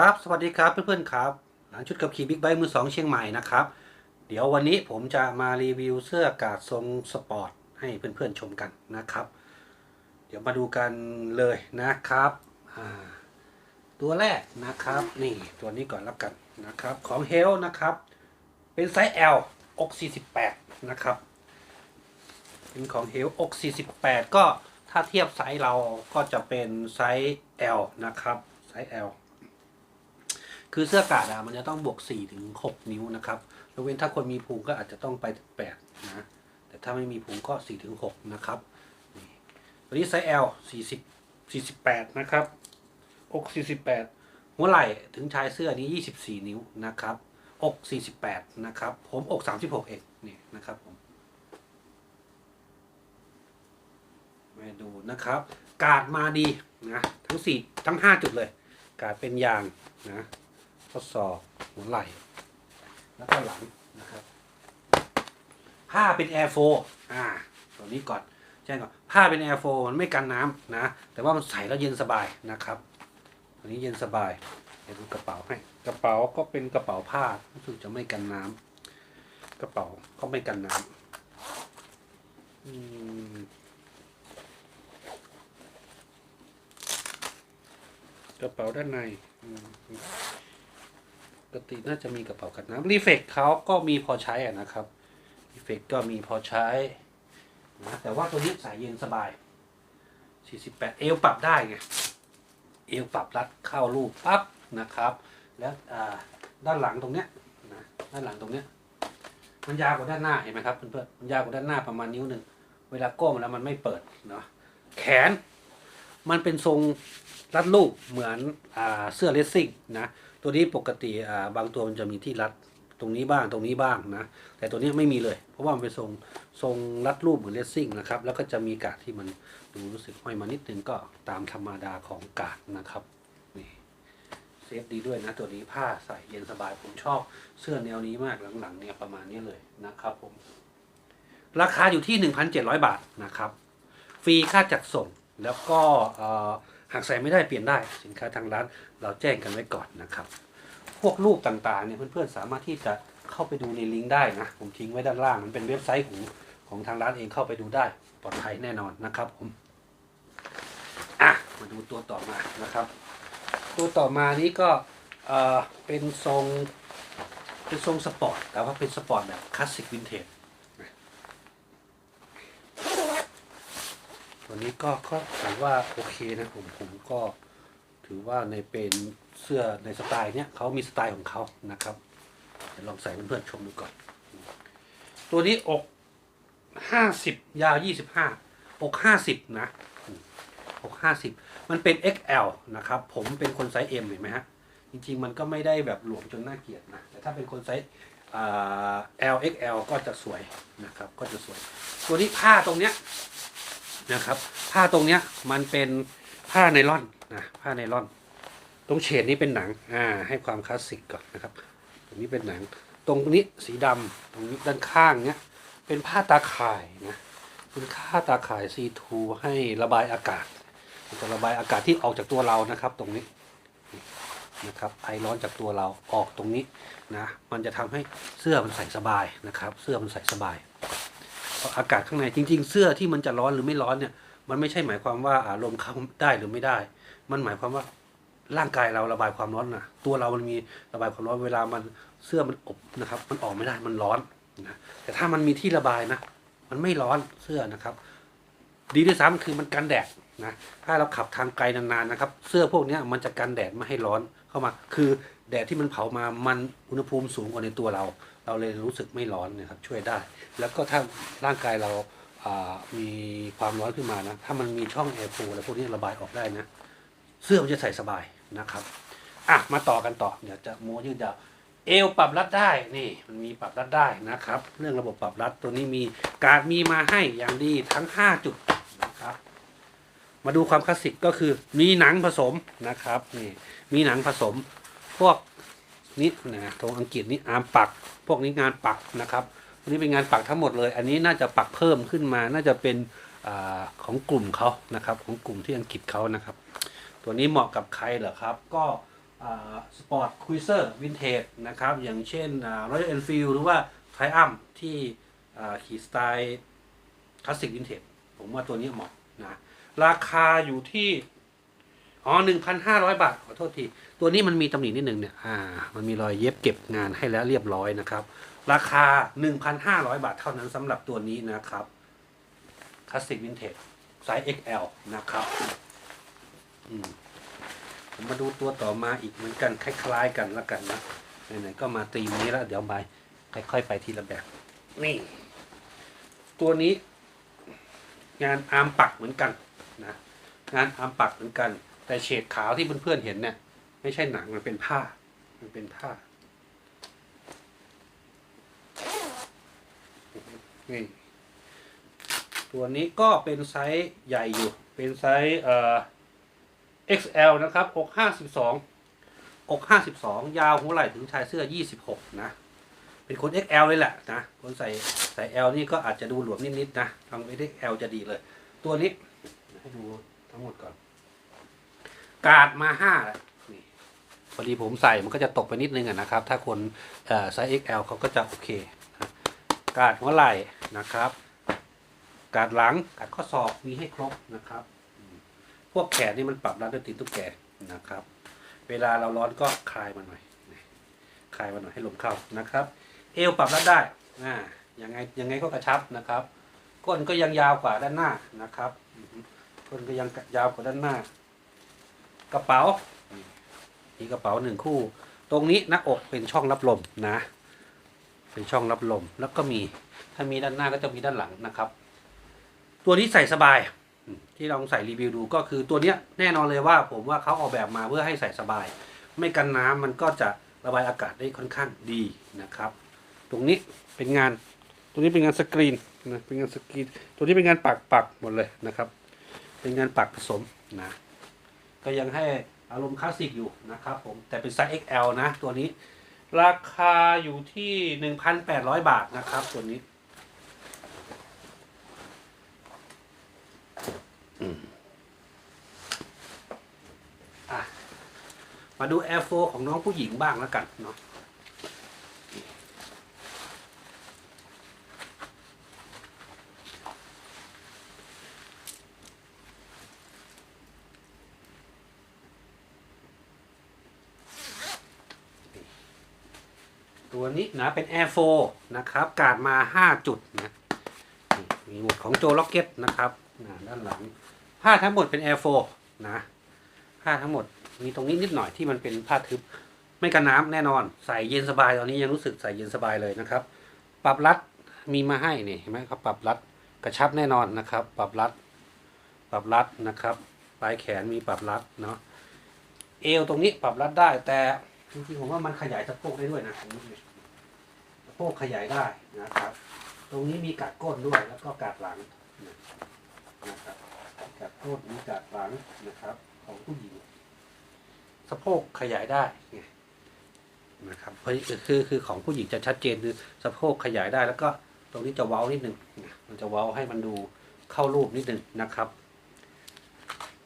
ครับ สวัสดีครับเพื่อนๆครับ หลังชุดกับขี่บิ๊กไบค์มือสองเชียงใหม่นะครับ เดี๋ยววันนี้ผมจะมารีวิวเสื้อกาดทรงสปอร์ตให้เพื่อนๆชมกันนะครับ เดี๋ยวมาดูกันเลยนะครับ ตัวแรกนะครับ นี่ตัวนี้ก่อนแล้วกันนะครับ ของเฮลนะครับ เป็นไซส์ L อก 48 นะครับ เป็นของเฮลอก 48 ก็ถ้าเทียบไซส์เราก็จะเป็นไซส์ L นะครับ ไซส์ L คือเสื้อกาดอะมันจะต้องบวก4ถึง6นิ้วนะครับยกเว้นถ้าคนมีพุงก็อาจจะต้องไป8นะแต่ถ้าไม่มีพุงก็4ถึง6นะครับนี่ตัวนี้ไซส์ L 40 48 นะครับอก48 หัวไหล่ถึงชายเสื้อนี้ 24 นิ้วนะครับอก48 นะครับ ผมอก 36 เองนี่นะครับผมมาดูนะครับ กาดมาดีนะทั้ง 4 ทั้ง 5 จุดเลย กาดเป็นยางนะ ทดสอบหัวไหล่แล้วก็หลังนะครับผ้าเป็นแอร์โฟอ่าตัวนี้ก่อนแจ้งก่อนผ้าเป็นแอร์โฟมันไม่กันน้ำนะ แต่ว่ามันใส่แล้วเย็นสบายนะครับตัวนี้เย็นสบายเดี๋ยวดูกระเป๋าให้ กระเป๋าก็เป็นกระเป๋าผ้ารู้สึกจะไม่กันน้ำกระเป๋าก็ไม่กันน้ำอืมกระเป๋าด้านในอืม กติน่าจะมีกระเป๋ากันน้ำรีเฟกเขาก็มีพอใช้อะนะครับรีเฟกก็มีพอใช้นะแต่ว่าตัวนี้สายเย็นสบาย 48 เอวปรับได้ไงเอวปรับรัดเข้ารูปปั๊บนะครับ แล้วอ่าด้านหลังตรงเนี้ยนะด้านหลังตรงเนี้ยมันยาวกว่าด้านหน้าเห็นไหมครับเพื่อนๆมันยาวกว่าด้านหน้าประมาณนิ้วหนึ่งเวลาก้มแล้วมันไม่เปิดเนาะแขนมันเป็นทรงรัดรูปเหมือนอ่าเสื้อเลสซิ่งนะ ตัวนี้ปกติอ่าบางตัวมันจะมีที่รัดตรงนี้บ้างตรงนี้บ้างนะ แต่ตัวนี้ไม่มีเลย เพราะว่ามันเป็นทรงทรงรัดรูปเหมือนเลสซิ่งนะครับ แล้วก็จะมีกาดที่มันดูรู้สึกห้อยมานิดนึงก็ตามธรรมดาของกาดนะครับนี่เซฟดีด้วยนะ ตัวนี้ผ้าใส่เย็นสบายผมชอบเสื้อแนวนี้มากหลังๆเนี่ยประมาณนี้เลยนะครับผมราคาอยู่ที่ 1,700 บาทนะครับ ฟรีค่าจัดส่งแล้วก็เอ่อ หากใส่ไม่ได้เปลี่ยนได้สินค้าทางร้าน เราแจ้งกันไว้ก่อนนะครับ พวกรูปต่างๆเนี่ยเพื่อนๆสามารถที่จะเข้าไปดูในลิงก์ได้นะผมทิ้งไว้ด้านล่างมันเป็นเว็บไซต์ของของทางร้านเองเข้าไปดูได้ปลอดภัยแน่นอนนะครับผมอะมาดูตัวต่อมานะครับ ตัวต่อมานี้ก็เออเป็นทรงเป็นทรงสปอร์ตแต่ว่าเป็นสปอร์ตแบบคลาสสิกวินเทจ วนี้ก็ก็ถือว่าโอเคนะผมผมก็ถือว่าในเป็นเสื้อในสไตล์เนี้ยเขามีสไตล์ของเขานะครับเดี๋ยวลองใส่เพื่อนๆชมดูก่อน ตัวนี้อกห้าสิบยาวยี่สิบห้าอกห้าสิบนะอกห้าสิบมันเป็น XL นะครับ ผมเป็นคนไซส์ M เห็นไหมฮะ จริงๆ มันก็ไม่ได้แบบหลวมจนน่าเกลียดนะ แต่ถ้าเป็นคนไซส์อ่า LXL ก็จะสวยนะครับ ก็จะสวย ตัวนี้ผ้าตรงเนี้ย นะครับ ผ้าตรงเนี้ยมันเป็นผ้าไนล่อนนะผ้าไนล่อน ตรงเฉดนี้เป็นหนังอ่าให้ความคลาสสิกก่อนนะครับ ตรงนี้เป็นหนัง ตรงนี้สีดำตรงนี้ด้านข้างเนี้ยเป็นผ้าตาข่ายนะเป็นผ้าตาข่ายซีทูให้ระบายอากาศมันจะระบายอากาศที่ออกจากตัวเรานะครับ ตรงนี้นะครับไอร้อนจากตัวเราออกตรงนี้นะมันจะทำให้เสื้อมันใส่สบายนะครับ เสื้อมันใส่สบาย อากาศข้างในจริง ๆ เสื้อที่มันจะร้อนหรือไม่ร้อนเนี่ย มันไม่ใช่หมายความว่าอารมณ์เข้าได้หรือไม่ได้ มันหมายความว่าร่างกายเราระบายความร้อนนะตัวเรามันมีระบายความร้อนเวลามันเสื้อมันอบนะครับ มันออกไม่ได้มันร้อนนะแต่ถ้ามันมีที่ระบายนะ มันไม่ร้อนเสื้อนะครับ ดีด้วยซ้ำคือมันกันแดดนะถ้าเราขับทางไกลนานๆนะครับ เสื้อพวกนี้มันจะกันแดดไม่ให้ร้อน เข้ามา คือแดดที่มันเผามามันอุณหภูมิสูงกว่าในตัวเรา เราเลยรู้สึกไม่ร้อนนะครับช่วยได้ แล้วก็ถ้าร่างกายเรามีความร้อนขึ้นมานะถ้ามันมีช่องแอร์โฟอะไรพวกนี้ระบายออกได้นะเสื้อมันจะใส่สบายนะครับอะมาต่อกันต่อเดี๋ยวจะโม้ยืดยาวเอวปรับรัดได้นี่มันมีปรับรัดได้นะครับ เรื่องระบบปรับรัดตัวนี้มีการมีมาให้อย่างดีทั้ง 5 จุดนะครับ มาดูความคลาสสิกก็คือมีหนังผสมนะครับนี่มีหนังผสมพวกนี้นะตรงอังกฤษนี่อาร์มปัก พวกนี้งานปักนะครับอันนี้เป็นงานปักทั้งหมดเลย อันนี้น่าจะปักเพิ่มขึ้นมา น่าจะเป็นอของกลุ่มเขานะครับ ของกลุ่มที่อังกฤษเขานะครับ ตัวนี้เหมาะกับใครเหรอครับ ก็สปอร์ตคุยเซอร์วินเทจนะครับ อย่างเช่นรอยัลแอนฟิลหรือว่าไทอัมที่ขี่สไตล์คลาสสิกวินเทจผมว่าตัวนี้เหมาะนะ ราคาอยู่ที่อ๋อหนึ่งพันห้าร้อยบาท ขอโทษที ตัวนี้มันมีตำหนินิดหนึ่งเนี่ย อ่า มันมีรอยเย็บเก็บงานให้แล้วเรียบร้อยนะครับ ราคาหนึ่งพันห้าร้อยบาทเท่านั้นสำหรับตัวนี้นะครับคลาสสิกวินเทจไซส์ XL นะครับอืมผมมาดูตัวต่อมาอีกเหมือนกัน คล้ายๆกันแล้วกันนะไหนๆก็มาตีมนี้แล้ว เดี๋ยวไปค่อยๆไปทีละแบบ นี่ ตัวนี้ งานอาร์มปักเหมือนกัน นะงานอามปักเหมือนกัน แต่เฉดขาวที่เพื่อนๆเห็นเนี่ยไม่ใช่หนังมันเป็นผ้า มันเป็นผ้านี่ตัวนี้ก็เป็นไซส์ใหญ่อยู่ เป็นไซส์เอ่อ XL นะครับอก52อก52 ยาวหัวไหล่ถึงชายเสื้อ 26 นะ เป็นคน XL เลยแหละนะ คนใส่ใส่ L นี่ก็อาจจะดูหลวมนิดๆนะทำ XL จะดีเลย ตัวนี้ ให้ดูทั้งหมดก่อน กาดมาห้าแหละนี่พอดีผมใส่มันก็จะตกไปนิดนึงอะนะครับ ถ้าคนเอ่อไซส์ XL เขาก็จะโอเคนะกาดหัวไหล่นะครับ กาดหลังกาดข้อศอกมีให้ครบนะครับอืมพวกแขนนี่มันปรับรัดด้วยตีนตุ๊กแกนะครับ เวลาเราร้อนก็คลายมันหน่อยนี่คลายมันหน่อยให้ลมเข้านะครับ เอวปรับรัดได้อ่ายังไงยังไงก็กระชับนะครับ ก้นก็ยังยาวกว่าด้านหน้านะครับ อือฮึก้นก็ยังยาวกว่าด้านหน้า กระเป๋ามีกระเป๋าหนึ่งคู่ ตรงนี้หน้าอกเป็นช่องรับลมนะ เป็นช่องรับลมแล้วก็มีถ้ามีด้านหน้าก็จะมีด้านหลังนะครับ ตัวนี้ใส่สบายอืมที่ลองใส่รีวิวดูก็คือตัวเนี้ยแน่นอนเลยว่าผมว่าเขาออกแบบมาเพื่อให้ใส่สบาย ไม่กันน้ำมันก็จะระบายอากาศได้ค่อนข้างดีนะครับ ตรงนี้เป็นงานตรงนี้เป็นงานสกรีนนะเป็นงานสกรีน ตัวนี้เป็นงานปักปักหมดเลยนะครับ เป็นงานปักผสมนะก็ยังให้อารมณ์คลาสสิกอยู่นะครับผมแต่เป็นไซส์ XL นะตัวนี้ ราคาอยู่ที่ 1,800 บาทนะครับตัวนี้มอะมาดู Air 4ของน้องผู้หญิงบ้างแล้วกันเนาะ ตัวนี้นะเป็น Air 4นะครับการดมา 5 จุดนะมีหมวดของโจล็อกเก็ตนะครับนะด้านหลังผ้าทั้งหมดเป็น Air 4นะผ้าทั้งหมดมีตรงนี้นิดหน่อยที่มันเป็นผ้าทึบไม่กันน้ำแน่นอน ใส่เย็นสบายตอนนี้ยังรู้สึกใส่เย็นสบายเลยนะครับ ปรับรัดมีมาให้นี่เห็นไหมครับปรับรัดกระชับแน่นอนนะครับ ปรับรัด ปรับรัดนะครับปลายแขนมีปรับรัดเนาะเอวตรงนี้ปรับรัดได้แต่จริงๆผมว่ามันขยายสะโพกได้ด้วยนะผมดูดิสะ โพกขยายได้นะครับ ตรงนี้มีกัดก้นด้วยแล้วก็กัดหลังนะครับกัดก้นมีกัดหลังนะครับ ของผู้หญิงสะโพกขยายได้ไงนะครับเพราะคือคือของผู้หญิงจะชัดเจนคือสะโพกขยายได้แล้วก็ตรงนี้จะเว้านิดนึงมันจะเว้าให้มันดูเข้ารูปนิดนึงนะครับ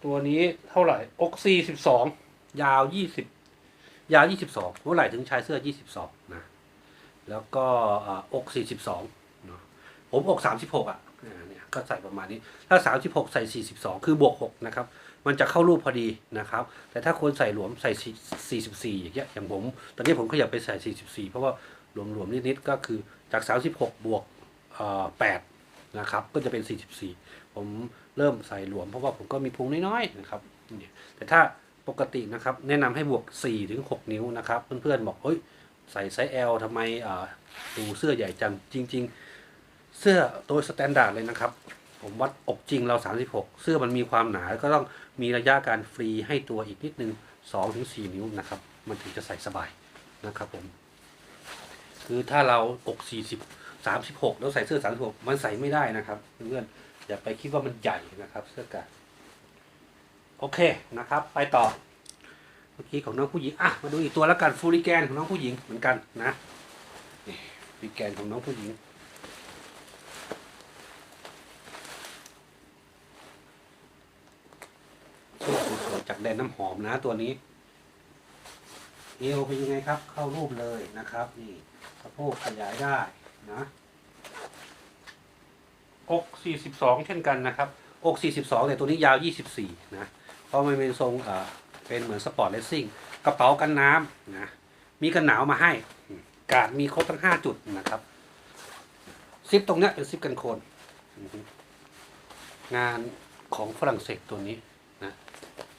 ตัวนี้เท่าไหร่อกสี่สิบสองยาวยี่สิบยาวยี่สิบสองหัวไหล่ถึงชายเสื้อยี่สิบสอง แล้วก็อกสี่สิบสองเนาะผมอกสามสิบหกอะเนี่ยก็ใส่ประมาณนี้ ถ้าสามสิบหกใส่สี่สิบสองคือบวกหกนะครับ มันจะเข้ารูปพอดีนะครับ แต่ถ้าคนใส่หลวมใส่สี่สิบสี่อย่างเงี้ยอย่างผม ตอนนี้ผมขยับไปใส่สี่สิบสี่เพราะว่าหลวมๆนิดๆก็คือจากสามสิบวกเอ่อแปดนะครับ ก็จะเป็นสี่สิบสี่ผมเริ่มใส่หลวมเพราะว่าผมก็มีพุงน้อยๆนะครับ แต่ถ้าปกตินะครับ แนะนำให้บวก 4 ถึง 6 นิ้วนะครับ เพื่อนๆบอกเฮ้ย ใส่ไซส์ L ทำไมดูเสื้อใหญ่จังจริง ๆ เสื้อโดยสแตนดาร์ดเลยนะครับ ผมวัดอกจริงเรา 36 เสื้อมันมีความหนาก็ต้องมีระยะการฟรีให้ตัวอีกนิดนึง 2-4 นิ้วนะครับ มันถึงจะใส่สบายนะครับผม คือถ้าเราอก40 36 แล้วใส่เสื้อ 36 มันใส่ไม่ได้นะครับเพื่อนอย่าไปคิดว่ามันใหญ่นะครับ เสื้อกาดโอเคนะครับ ไปต่อ มื่อกี้ของน้องผู้หญิง อะ มาดูอีกตัวแล้วกันฟูริแกนของน้องผู้หญิงเหมือนกันนะฟูริแกนของน้องผู้หญิงโชคสวยๆจากแดนน้ำหอมนะตัวนี้ เอวเป็นยังไงครับ เข้ารูปเลยนะครับ นี่สะโพกขยายได้นะอก42 เช่นกันนะครับ อก 42เนี่ตัวนี้ยาว 24 นะ เพราะมันเป็นทรงเอ่อ เป็นเหมือนสปอร์ตเลสซิ่งกระเป๋ากันน้ำนะมีกันหนาวมาให้ กาดมีครบทั้ง 5 จุดนะครับซิปตรงเนี้ยเป็นซิปกันโคนอือฮึงานของฝรั่งเศสตัวนี้นะ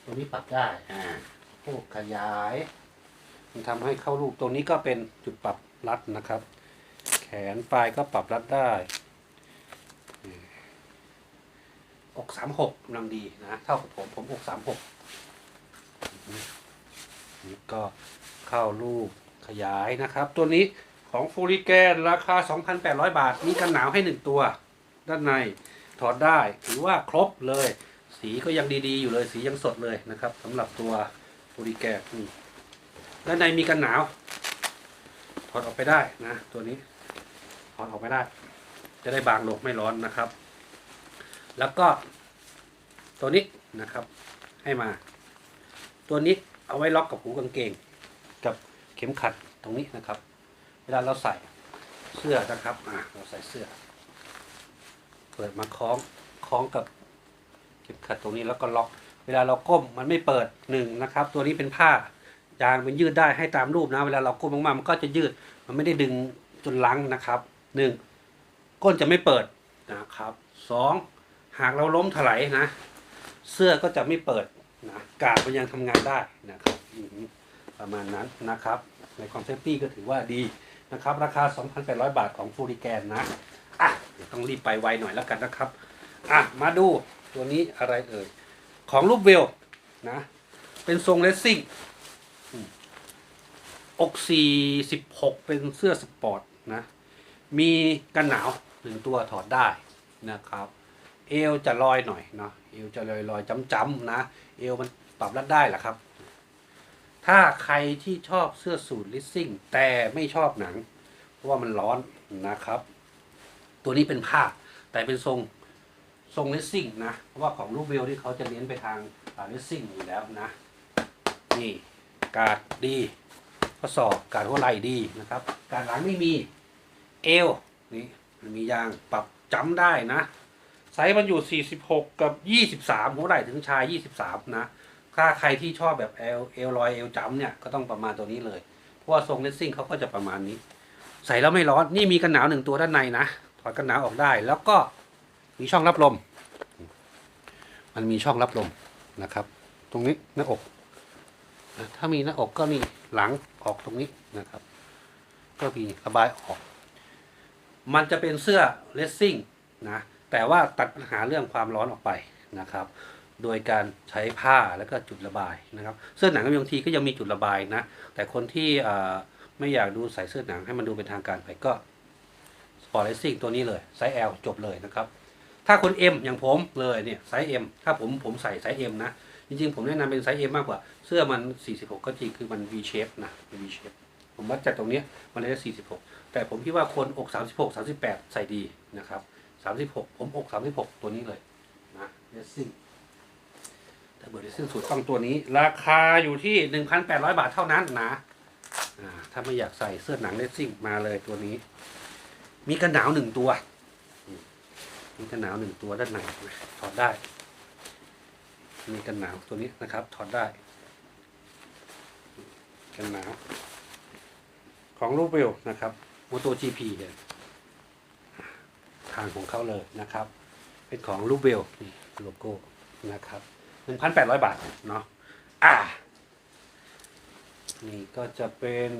ตัวนี้ปรับได้อ่าพวกขยาย มันทำให้เข้ารูปตรงนี้ก็เป็นจุดปรับรัดนะครับ แขนปลายก็ปรับรัดได้นี่อกสามหกกำลังดีนะเท่ากับผมผมอกสามหก นี่ก็เข้ารูปขยายนะครับ ตัวนี้ของฟูริแกนราคา 2,800 บาท มีกันหนาวให้หนึ่งตัว ด้านในถอดได้ถือว่าครบเลย สีก็ยังดีๆ อยู่เลยสียังสดเลยนะครับสำหรับตัวฟูริแกนนี่ด้านในมีกันหนาว ถอดออกไปได้นะ ตัวนี้ถอดออกไปได้ จะได้บางลงไม่ร้อนนะครับ แล้วก็ตัวนี้นะครับให้มา ตัวนี้เอาไว้ล็อกกับหูกางเกง กับเข็มขัดตรงนี้นะครับ เวลาเราใส่เสื้อนะครับอ่าเราใส่เสื้อ เปิดมาคล้องคล้องกับเข็มขัดตรงนี้แล้วก็ล็อก เวลาเราก้มมันไม่เปิดหนึ่งนะครับ ตัวนี้เป็นผ้ายางมันยืดได้ให้ตามรูปนะ เวลาเราก้มมากๆมันก็จะยืด มันไม่ได้ดึงจนลังนะครับหนึ่งก้นจะไม่เปิดนะครับสองหากเราล้มถลายนะ เสื้อก็จะไม่เปิด นะกาดมันยังทำงานได้นะครับประมาณนั้นนะครับ ในความเซฟตี้ก็ถือว่าดีนะครับ ราคา 2,800 บาทของฟูริแกนนะอะเดี๋ยวต้องรีบไปไวหน่อยแล้วกันนะครับอะมาดูตัวนี้อะไรเอ่ย ของรูปเวลนะ เป็นทรงเลสซิ่งอก46 เป็นเสื้อสปอร์ตนะ มีกันหนาวหนึ่งตัวถอดได้นะครับ เอวจะลอยหน่อยเนาะเอวจะลอยลอยจ้ำๆนะ เอวมันปรับรัดได้แหละครับ ถ้าใครที่ชอบเสื้อสูทลิสซิ่งแต่ไม่ชอบหนัง เพราะว่ามันร้อนนะครับ ตัวนี้เป็นผ้า แต่เป็นทรงทรงลิสซิ่งนะ เพราะว่าของรูปเวลที่เขาจะเน้นไปทางลิสซิ่งอยู่แล้วนะ นี่กาดดีข้อศอกการหัวไหล่ดีนะครับ การหลังไม่มีเอวนี่มันมียางปรับจำได้นะ ไซส์มันอยู่ 46 กับ 23หัวไหล่ถึงชาย 23 นะ ถ้าใครที่ชอบแบบเอลเอลลอยเอลจำเนี่ย ก็ต้องประมาณตัวนี้เลย เพราะว่าทรงเลสซิ่งเขาก็จะประมาณนี้ ใส่แล้วไม่ร้อน นี่มีกันหนาวหนึ่งตัวด้านในนะ ถอดกันหนาวออกได้ แล้วก็มีช่องรับลม มันมีช่องรับลมนะครับ ตรงนี้หน้าอกนะถ้ามีหน้าอกก็มีหลังออกตรงนี้นะครับ ก็มีระบายออก มันจะเป็นเสื้อเลสซิ่งนะ แต่ว่าตัดปัญหาเรื่องความร้อนออกไปนะครับ โดยการใช้ผ้าแล้วก็จุดระบายนะครับ เสื้อหนังบางทีก็ยังมีจุดระบายนะ แต่คนที่ไม่อยากดูใส่เสื้อหนังให้มันดูเป็นทางการไปก็สปอร์ตเลสซิ่งตัวนี้เลยไซส์ L จบเลยนะครับ ถ้าคน M อย่างผมเลยเนี่ยไซส์ M ถ้าผมผมใส่ไซส์ M นะ จริงๆ ผมแนะนำเป็นไซส์ M มากกว่า เสื้อมัน 46 ก็จริงคือมัน V shape นะ V shape ผมวัดจากตรงนี้มันเลยได้46 แต่ผมคิดว่าคนอก 36 38 ใส่ดีนะครับ 36ผมอก36ตัวนี้เลยนะเลสซิ่งแต่เบอร์เลสซิ่งสูตรต้องตัวนี้ ราคาอยู่ที่1,800บาทเท่านั้นนะถ้าไม่อยากใส่เสื้อหนังเลสซิ่งมาเลยตัวนี้ มีกันหนาวหนึ่งตัว มีกันหนาวหนึ่งตัวด้านในถอดได้ มีกันหนาวตัวนี้นะครับ ถอดได้ กันหนาว ของรูปเวลนะครับ Moto GP เนี่ยางของเขาเลยนะครับ เป็นของรูเวลนี่โลโก้นะครับหนึ่งพันแปดร้อยบาทเนาะอ่านี่ก็จะเป็น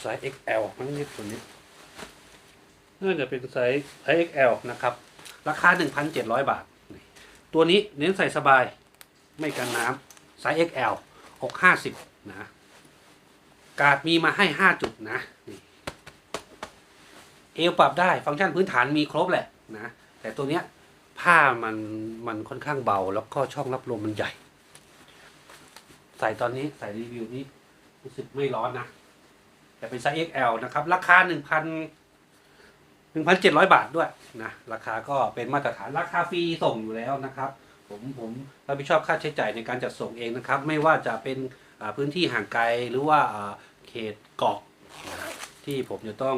ไซส์ XL มั้งเนี่ตัวนี้น่าจะเป็นไซส์ไซส์ XL นะครับ ราคา 1,700 บาท ตัวนี้เน้นใส่สบายไม่กันน้ำไซส์ XL อก50 นะ กาดมีมาให้ 5 จุดนะนี่ เอวปรับได้ฟังก์ชันพื้นฐานมีครบแหละนะแต่ตัวเนี้ยผ้ามันมันค่อนข้างเบา แล้วก็ช่องรับลมมันใหญ่ ใส่ตอนนี้ใส่รีวิวนี้รู้สึกไม่ร้อนนะแต่เป็นไซส์ XL นะครับ ราคา 1,000 1,700 บาทด้วยนะราคาก็เป็นมาตรฐานราคาฟรีส่งอยู่แล้วนะครับ ผมผมรับผิดชอบค่าใช้จ่ายในการจัดส่งเองนะครับ ไม่ว่าจะเป็นพื้นที่ห่างไกลหรือว่าเขตเกาะที่ผมจะต้อง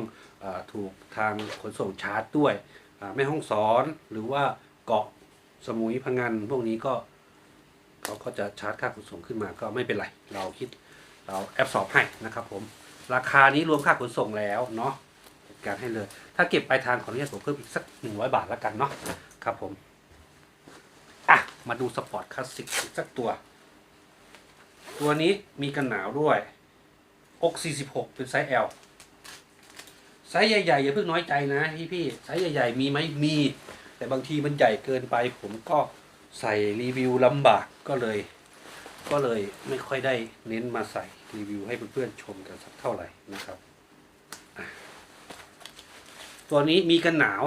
ถูกทางขนส่งชาร์จด้วยแม่ห้องสอนหรือว่าเกาะสมุยพังงานพวกนี้ก็เขาก็จะชาร์จค่าขนส่งขึ้นมาก็ไม่เป็นไร เราคิดเราแอปสอบให้นะครับผมราคานี้รวมค่าขนส่งแล้วเนาะจัดการให้เลย ถ้าเก็บปลายทางขออนุญาตผมเพิ่มอีกสักหนึ่งร้อยบาทแล้วกันเนาะครับผมอะมาดูสปอร์ตคลาสสิกอีกสักตัว ตัวนี้มีกันหนาวด้วยอก46 เป็นไซส์ L ไซส์ใหญ่ๆอย่าเพิ่งน้อยใจนะพี่พี่ๆไซส์ใหญ่ๆมีไหมมี แต่บางทีมันใหญ่เกินไป ผมก็ใส่รีวิวลำบากก็เลย ก็เลยไม่ค่อยได้เน้นมาใส่รีวิวให้เพื่อนๆชมกันสักเท่าไหร่นะครับตัวนี้มีกันหนาว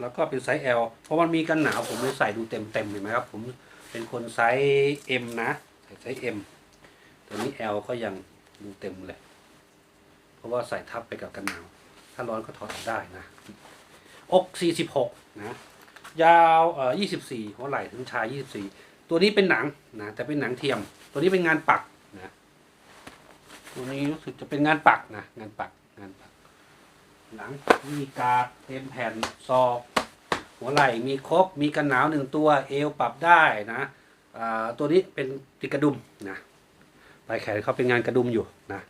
แล้วก็เป็นไซส์ L เพราะมันมีกันหนาวผมเลยใส่ดูเต็มเต็มๆเห็นไหมครับ ผมเป็นคนไซส์ M นะใส่ไซส์ M ตัวนี้ L ก็ยังดูเต็มเลย เพราะว่าใส่ทับไปกับกันหนาว ถ้าร้อนก็ถอดได้นะ อก46นะ ยาวเอ่อ24หัวไหล่ถึงชาย24ตัวนี้เป็นหนังนะแต่เป็นหนังเทียม ตัวนี้เป็นงานปักนะตัวนี้รู้สึกจะเป็นงานปักนะงานปักงานปัก หลังมีกาดเต็มแผ่นซอกหัวไหล่มีครบมีกันหนาวหนึ่งตัวเอวปรับได้นะอ่าตัวนี้เป็นติดกระดุมนะลายแขนเขาเป็นงานกระดุมอยู่นะ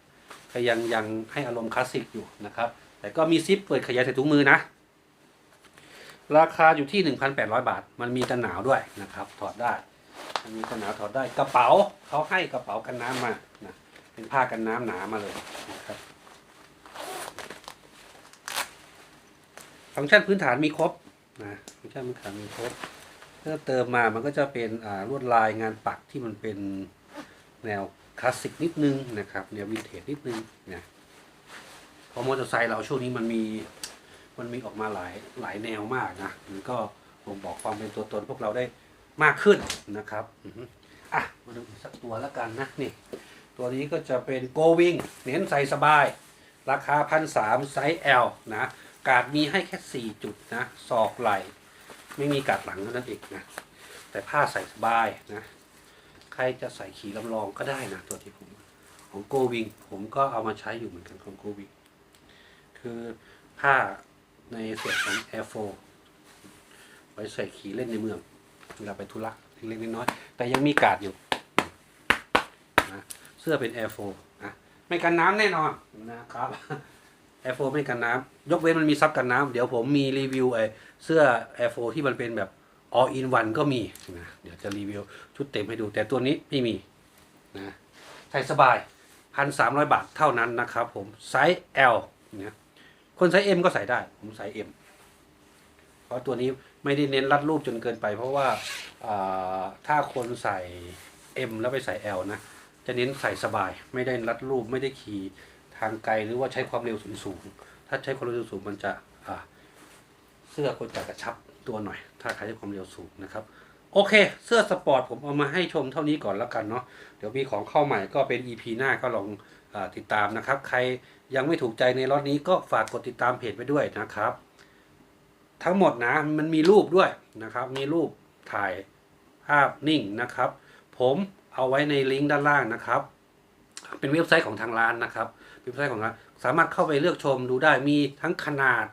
ก็ยังยังให้อารมณ์คลาสสิกอยู่นะครับ แต่ก็มีซิปเปิดขยายใส่ถุงมือนะ ราคาอยู่ที่ 1,800 บาท มันมีกันหนาวด้วยนะครับ ถอดได้มันมีกันหนาวถอดได้กระเป๋าเขาให้กระเป๋ากันน้ำมานะเป็นผ้ากันน้ำหนามาเลยนะครับฟังก์ชันพื้นฐานมีครบนะฟังก์ชันพื้นฐานมีครบเพิ่มเติมมามันก็จะเป็นอ่าลวดลายงานปักที่มันเป็นแนวคลาสสิกนิดนึงนะครับแนววินเทจนิดนึงนะ เพราะมอเตอร์ไซค์เราช่วงนี้มันมีมันมีออกมาหลายหลายแนวมากนะมันก็บ่งบอกความเป็นตัวตนพวกเราได้มากขึ้นนะครับอะมาดูสักตัวแล้วกันนะนี่ ตัวนี้ก็จะเป็นโกวิงเน้นใส่สบาย ราคาพันสามไซส์ L นะกาดมีให้แค่สี่จุดนะศอกไหลไม่มีกาดหลังเท่านั้นเองนะแต่ผ้าใส่สบายนะใครจะใส่ขี่ลำลองก็ได้นะตัวที่ผมของโกวิง ผมก็เอามาใช้อยู่เหมือนกันของโกวิง คือผ้าในส่วนของ Air 4ไว้ใส่ขี่เล่นในเมือง เวลาไปธุระเล็กๆน้อยๆแต่ยังมีกาดอยู่นะเสื้อเป็น Air 4นะไม่กันน้ำแน่นอนนะครับ Air 4ไม่กันน้ำยกเว้นมันมีซับกันน้ำเดี๋ยวผมมีรีวิวไอ้เสื้อ Air 4ที่มันเป็นแบบ all in one ก็มีนะเดี๋ยวจะรีวิวชุดเต็มให้ดู แต่ตัวนี้ไม่มีนะใส่สบายพันสามร้อยบาทเท่านั้นนะครับผม ไซส์ L นะ คนไซส์ M ก็ใส่ได้ ผมไซส์ M เพราะตัวนี้ไม่ได้เน้นรัดรูปจนเกินไป เพราะว่าถ้าคนใส่ M แล้วไปใส่ L นะ จะเน้นใส่สบาย ไม่ได้รัดรูปไม่ได้ขี่ทางไกลหรือว่าใช้ความเร็วสูงๆถ้าใช้ความเร็วสูงมันจะเสื้อคนจะกระชับตัวหน่อย ถ้าใครใช้ความเร็วสูงนะครับโอเค เสื้อสปอร์ตผมเอามาให้ชมเท่านี้ก่อนแล้วกันเนาะเดี๋ยวมีของเข้าใหม่ก็เป็น EP หน้าก็ลอง ติดตามนะครับ ใครยังไม่ถูกใจในล็อตนี้ก็ฝากกดติดตามเพจไว้ด้วยนะครับ ทั้งหมดนะมันมีรูปด้วยนะครับ มีรูปถ่ายภาพนิ่งนะครับ ผมเอาไว้ในลิงก์ด้านล่างนะครับ เป็นเว็บไซต์ของทางร้านนะครับเว็บไซต์ของร้านสามารถเข้าไปเลือกชมดูได้มีทั้งขนาด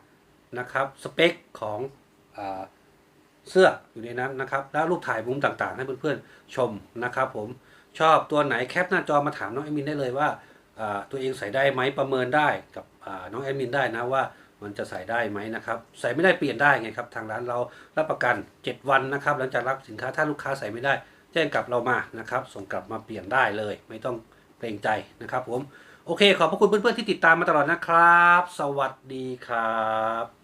นะครับสเปคของอเสื้ออยู่ในนั้นนะครับ แล้วรูปถ่ายมุมต่างๆ ให้เพื่อนๆชมนะครับ ผมชอบตัวไหนแคปหน้าจอมาถามน้องแอมินได้เลยว่า ตัวเองใส่ได้ไหมประเมินได้กับน้องแอดมินได้นะว่ามันจะใส่ได้ไหมนะครับใส่ไม่ได้เปลี่ยนได้ไงครับทางร้านเรารับประกัน 7 วันนะครับ หลังจากรับสินค้าถ้าลูกค้าใส่ไม่ได้ แจ้งกลับเรามานะครับ ส่งกลับมาเปลี่ยนได้เลย ไม่ต้องเกรงใจนะครับผมโอเค ขอบพระคุณเพื่อนๆที่ติดตามมาตลอดนะครับ สวัสดีครับ